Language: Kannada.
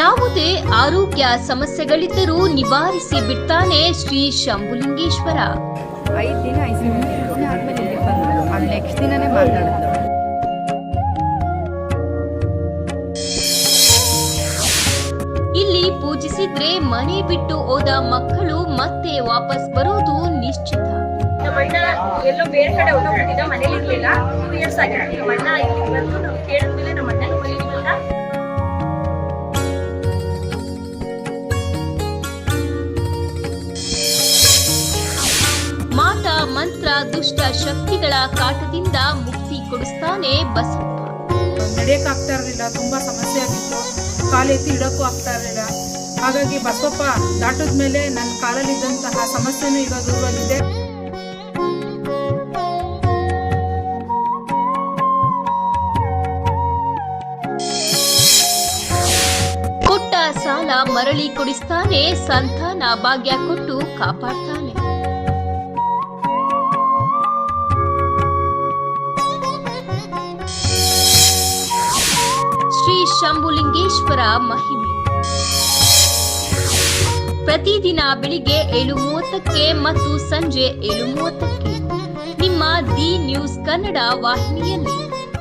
ಯಾವುದೇ ಆರೋಗ್ಯ ಸಮಸ್ಯೆಗಳಿದ್ದರೂ ನಿವಾರಿಸಿ ಬಿಡ್ತಾನೆ ಶ್ರೀ ಶಂಭುಲಿಂಗೇಶ್ವರ. ಐದು ದಿನ ಆದ್ಮೇಲೆ ಇಲ್ಲಿ ನೆಕ್ಸ್ಟ್ ದಿನನೇ ಪೂಜಿಸಿದ್ರೆ ಮನೆ ಬಿಟ್ಟು ಹೋದ ಮಕ್ಕಳು ಮತ್ತೆ ವಾಪಸ್ ಬರೋದು ನಿಶ್ಚಿತ. ನಮ್ಮ ಅಣ್ಣ ಎಲ್ಲೋ ಬೇರೆ ಕಡೆ ಹೋಗ್ಬಿಟ್ಟಿದ್ದ ಮನೇಲಿ ಇರ್ಲಿಲ್ಲ. ಟೂ ಇಯರ್ಸ್ ಆಗಿದೆ. ನಮ್ಮ ಅಣ್ಣ ದುಷ್ಟ ಶಕ್ತಿಗಳ ಕಾಟದಿಂದ ಮುಕ್ತಿ ಕೊಡಿಸ್ತಾನೆ ಬಸಪ್ಪ ನಡೆಯಕ್ಕೆ ಆಗ್ತಾ ಇರಲಿಲ್ಲ ತುಂಬಾ ಸಮಸ್ಯೆ ಆಗಿತ್ತು. ಕಾಲು ಎತ್ತಿ ಇಡಕ್ಕೂ ಆಗ್ತಾ ಇರಲಿಲ್ಲ. ಹಾಗಾಗಿ ಬಸವಪ್ಪ ದಾಟದ ಮೇಲೆ ನನ್ನ ಕಾಲಲ್ಲಿದ್ದಂತಹ ಸಮಸ್ಯೆನೂ ಈಗ ದೂರವಾಗಿದೆ ಕೊಟ್ಟ ಸಾಲ ಮರಳಿ ಕೊಡಿಸ್ತಾನೆ ಸಂತಾನ ಭಾಗ್ಯ ಕೊಟ್ಟು ಕಾಪಾಡ್ತಾನೆ. ಶಂಭುಲಿಂಗೇಶ್ವರ ಮಹಿಮೆ. ಪ್ರತಿದಿನ ಬೆಳಿಗ್ಗೆ ಏಳು ಮೂವತ್ತಕ್ಕೆ ಮತ್ತು ಸಂಜೆ ಏಳು ಮೂವತ್ತಕ್ಕೆ ನಿಮ್ಮ ದಿ ನ್ಯೂಸ್ ಕನ್ನಡ ವಾಹಿನಿಯಲ್ಲಿ.